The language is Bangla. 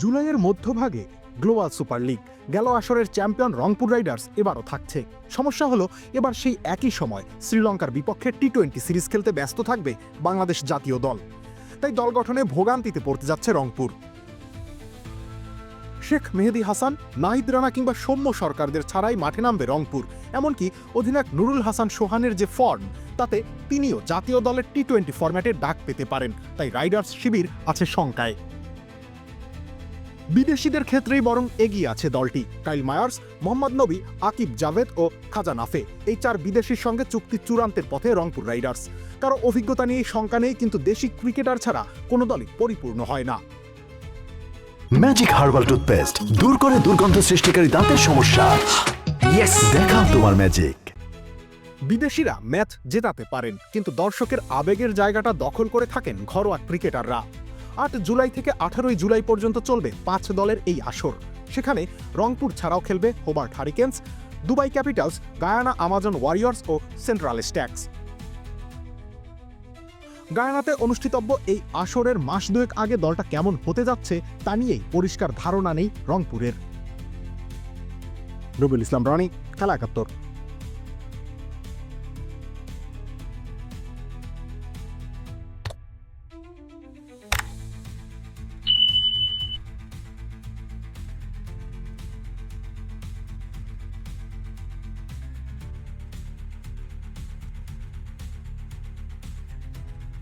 জুলাইয়ের মধ্যভাগে গ্লোবাল সুপার লিগ গেল আসরের চ্যাম্পিয়ন রংপুর রাইডার্স এবারও থাকছে। সমস্যা হলো, এবার সেই একই সময় শ্রীলঙ্কার বিপক্ষে টি টোয়েন্টি সিরিজ খেলতে ব্যস্ত থাকবে বাংলাদেশ জাতীয় দল। তাই দল গঠনে ভোগান্তিতে পড়তে যাচ্ছে রংপুর। শেখ মেহেদি হাসান, নাহিদ রানা কিংবা সৌম্য সরকারদের ছাড়াই মাঠে নামবে রংপুর। এমনকি অধিনায়ক নুরুল হাসান সোহানের যে ফর্ম তাতে তিনিও জাতীয় দলের টি টোয়েন্টি ফরম্যাটে ডাক পেতে পারেন। তাই রাইডার্স শিবির আছে শঙ্কায়। বিদেশিদের ক্ষেত্রেই বরং এগিয়ে আছে দলটি। কাইল মায়ার্স মোহাম্মদ নবী আকিব জাভেদ ও খাজা নাফে। এই চার বিদেশির সঙ্গে চুক্তি চূড়ান্তের পথে রংপুর রাইডার্স। কারও অভিজ্ঞতা নিয়ে শঙ্কা নেই কিন্তু দেশি ক্রিকেটার ছাড়া কোনো দলই পরিপূর্ণ হয় না। ম্যাজিক হার্বাল টুথপেস্ট দূর করে দুর্গন্ধ সৃষ্টিকারী দাঁতের সমস্যা। ইয়েস দেখাও তোমার ম্যাজিক। বিদেশিরা ম্যাচ জেতাতে পারেন কিন্তু দর্শকের আবেগের জায়গাটা দখল করে থাকেন ঘরোয়া ক্রিকেটাররা। আট জুলাই থেকে আঠারোই জুলাই পর্যন্ত চলবে পাঁচ দলের এই আসর। সেখানে রংপুর ছাড়াও খেলবে Hobart Hurricanes, Dubai Capitals, Guyana Amazon Warriors ও সেন্ট্রাল স্ট্যাক্স। গায়ানাতে অনুষ্ঠিতব্য এই আসরের মাস দুয়েক আগে দলটা কেমন হতে যাচ্ছে তা নিয়েই পরিষ্কার ধারণা নেই রংপুরের। রবিউল ইসলাম রনি, খেলা একাত্তর।